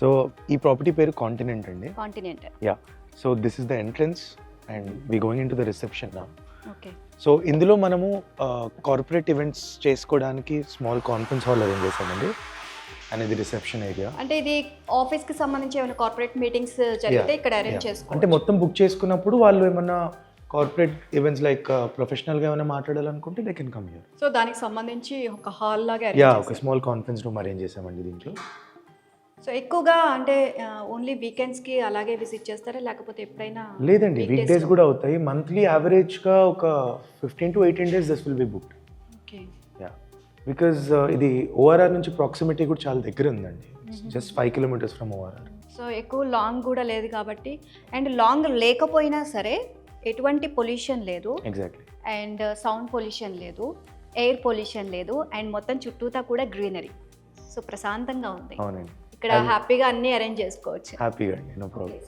So ఈ property పేరు continent అండి. Continent yeah so this is the entrance and we going into the reception నా okay so ఇందులో మనము కార్పొరేట్ ఈవెంట్స్ చేసుకోవడానికి స్మాల్ కాన్ఫరెన్స్ హాల్ అరేంజ్ చేసామండి అనేది రిసెప్షన్ ఏరియా అంటే ఇది ఆఫీస్కి సంబంధించి ఏమైనా కార్పొరేట్ మీటింగ్స్ జరిగితే ఇక్కడ అరేంజ్ అంటే చేసుకోవచ్చు. మొత్తం బుక్ చేసుకున్నప్పుడు వాళ్ళు ఏమన్నా కార్పొరేట్ ఈవెంట్స్ లైక్ ప్రొఫెషనల్గా ఏమైనా మాట్లాడాలనుకుంటే they can come here so దానికి సంబంధించి ఒక హాల్ లాగా యా ఒక. స్మాల్ కాన్ఫరెన్స్ రూమ్ అరేంజ్ చేసామండి దీంట్లో. సో ఎక్కువగా అంటే ఓన్లీ వీకెండ్స్కి అలాగే విజిట్ చేస్తారా? లేకపోతే ఎప్పుడైనా లేదండి వీక్ డేస్? కూడా అవుతాయి. మంత్లీ యావరేజ్గా ఒక fifteen to eighteen days this will be booked okay yeah because ఇది ఓఆర్ఆర్ నుంచి ప్రాక్సిమిటీ కూడా చాలా దగ్గర ఉందండి. Just five kilometres from ORR so ఎక్కువ లాంగ్ కూడా లేదు కాబట్టి అండ్ లాంగ్ లేకపోయినా సరే ఎటువంటి పొల్యూషన్ లేదు. ఎగ్జాక్ట్లీ అండ్ సౌండ్ పొల్యూషన్ లేదు ఎయిర్ పొల్యూషన్ లేదు అండ్ మొత్తం చుట్టూతా కూడా గ్రీనరీ సో ప్రశాంతంగా ఉంది. అవునండి. ఇక్కడ హ్యాపీగా అన్ని అరేంజ్ చేసుకోవచ్చు. హ్యాపీగా అండి నో ప్రాబ్లం.